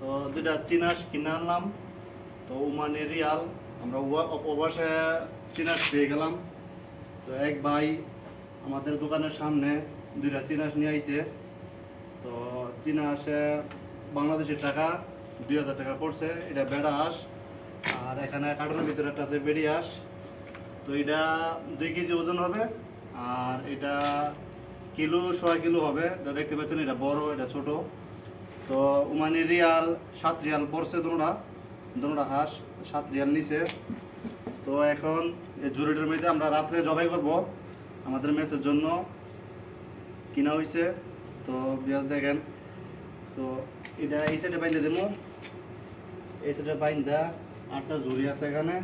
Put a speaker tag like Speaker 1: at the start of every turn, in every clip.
Speaker 1: তো দুইটা চিনাস কিনে আনলাম তো ওমানে রিয়াল আমরা অবশ্যই চিনাস গেলাম তো এক ভাই আমাদের দোকানের সামনে দুইটা চিনাস নিয়ে আইছে। তো চিনাসে বাংলাদেশের টাকা, দুই হাজার টাকা পড়ছে, এটা বেড়া হাঁস আর এখানে কার্টনের ভিতরে একটা আছে বেড়ি হাঁস তো এটা দুই কেজি ওজন হবে, আর এটা কিলো, ছয় কিলো হবে। যা দেখতে পাচ্ছেন, এটা বড়, এটা ছোট। তো উমানি রিয়াল সাত রিয়াল পড়ছে দোনোটা দোনোটা হাঁস, সাত রিয়াল নিচে। তো এখন জুরিটার মধ্যে আমরা রাত্রে জবাই করব। আমাদের মেসের জন্য কিনা হয়েছে। তো বিয়াজ দেখেন, তো এটা এই সাইডে বাইন্দে দেবো। এই সাইডে বাইন্দা আটটা ঝুড়ি আছে এখানে।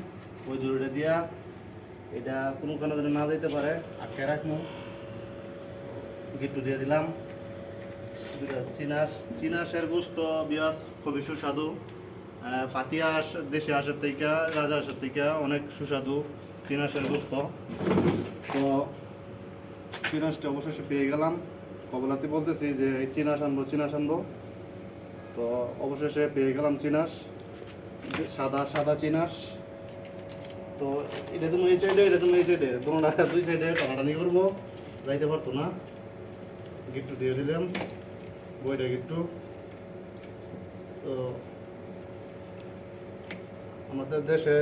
Speaker 1: ওই ঝুড়িটা দিয়া এটা কোনো কোনোখানে যেন না যেতে পারে, আটকে রাখব। গিট্টু দিয়ে দিলাম। চিনাস, চিনাসের গুস্ত বিয়াস খুবই সুস্বাদু। পাতিয়া দেশি হাঁসের থেকে, রাজা হাঁসের থেকে অনেক সুস্বাদু চিনাসের গুস্ত। তো চিনাসটা অবশেষে পেয়ে গেলাম। কবলাতে বলতেছি যে চিনাস আনব চিনাস আনব। তো অবশেষে পেয়ে গেলাম চিনাস সাদা সাদা চিনাস তো এটা তুমি এই সাইডে এটা তুমি এই সাইডে তোমরা দুই সাইডে টানাটানি করব। যাইতে পারতো না। গিফট দিয়ে দিলাম। বইটা গিফটু তো আমাদের দেশে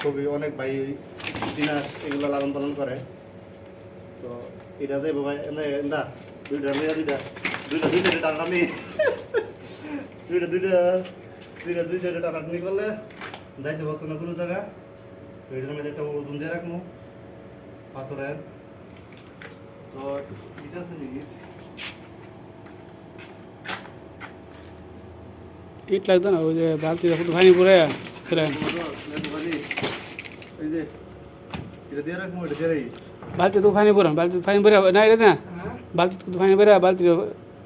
Speaker 1: খুবই অনেক ভাই চিনাস এগুলো লালন পালন করে। তো এটা দেব ভাই এনে না দুইটা মেয়ে দুইটা দুইটা দুই সাইডে টানাটানি দুইটা দুইটা দুইটা দুই সাইডে টানাটানি করলে যাইতে পারতো না কোনো জায়গা এটার মধ্যে একটা ওজন দিয়ে রাখব পাথরের তো এটা আছে নাকি
Speaker 2: ইট লাগতো না ওই যে বালতি ভাঙি পড়ে ফেলে
Speaker 1: এই যে এটা দিয়ে রাখব এটা দিয়ে
Speaker 2: বালতি তো ফানি পড়ে বালতি ফানি পড়ে না এটা না?
Speaker 1: হ্যাঁ?
Speaker 2: বালতি তো ফানি পড়ে বালতি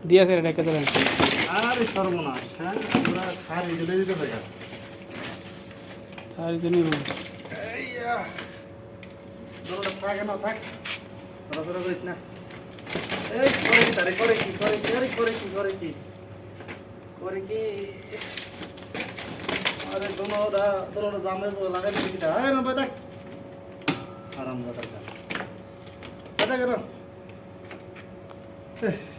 Speaker 2: দিয়ে এটা কেটে
Speaker 1: আরে সর্বনাশ হ্যাঁ? আমরা দিলে দিতে
Speaker 2: আর জন্য
Speaker 1: আহ, থাকে না থাক। করিস না। এই করে কি তারে করে কি করে কি আরে করে কি করে কি? করে কি? আরে দোনোটা দোনোটা জামে লাগাই দিবি না আরাম দাদার কাছে এটা কেন